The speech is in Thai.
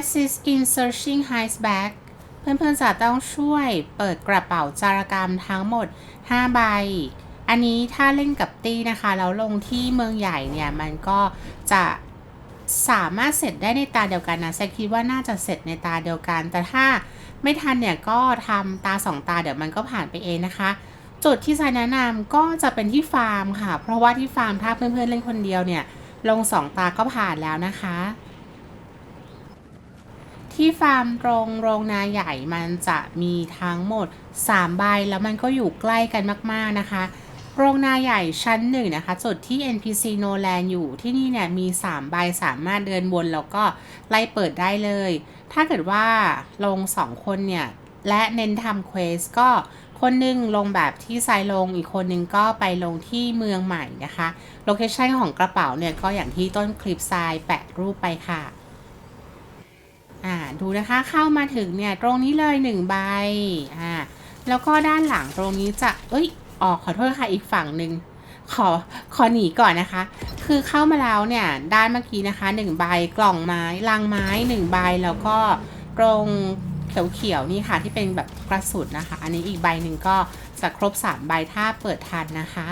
assist in searching his bag เพื่อนๆจะต้องช่วยเปิดกระเป๋าจารกรรมทั้งหมด 5 ใบ อันนี้ถ้าเล่นกับตี้นะคะ แล้วลงที่เมืองใหญ่เนี่ย มันก็จะสามารถเสร็จได้ในตาเดียวกันนะแซคคิดว่าน่าจะเสร็จในตาเดียวกัน แต่ถ้าไม่ทันเนี่ยก็ทำตาสองตาเดี๋ยวมันก็ผ่านไปเองนะคะ จุดที่ไซแนะนำก็จะเป็นที่ฟาร์มค่ะ เพราะว่าที่ฟาร์มถ้าเพื่อนๆเล่นคนเดียวเนี่ย ลงสองตาก็ผ่านแล้วนะคะ ที่ฟาร์มตรงโรงนาใหญ่มันจะมีทั้งหมด 3 ใบแล้วมันก็อยู่ใกล้กันมากๆนะคะ โรงนาใหญ่ชั้นหนึ่งนะคะ จุดที่ NPC No Land อยู่ที่นี่เนี่ยมี 3 ใบสามารถเดินวนแล้วก็ไล่เปิดได้เลย ถ้าเกิดว่าลง 2 คนเนี่ย และเน้นทำเควสก็คนหนึงลงแบบที่ไซลงอีกคนหนึงก็ไปลงที่เมืองใหม่นะคะ โลเคชันของกระเป๋าเนี่ยก็อย่างที่ต้นคลิปทรายแปะรูปไปค่ะ ดูนะคะ เข้ามาถึงเนี่ยตรงนี้เลยหนึ่งใบอ่าแล้วก็ด้านหลังตรงนี้จะเอ้ยออกขอโทษค่ะอีกฝั่งหนึ่งขอขอหนีก่อนนะคะ คือเข้ามาแล้วเนี่ยด้านเมื่อกี้นะคะหนึ่งใบกล่องไม้ลังไม้หนึ่งใบแล้วก็ตรงเขียวๆนี่ค่ะที่เป็นแบบกระสุนนะคะ อันนี้อีกใบหนึ่งก็จะครบสามใบถ้าเปิดทันนะคะ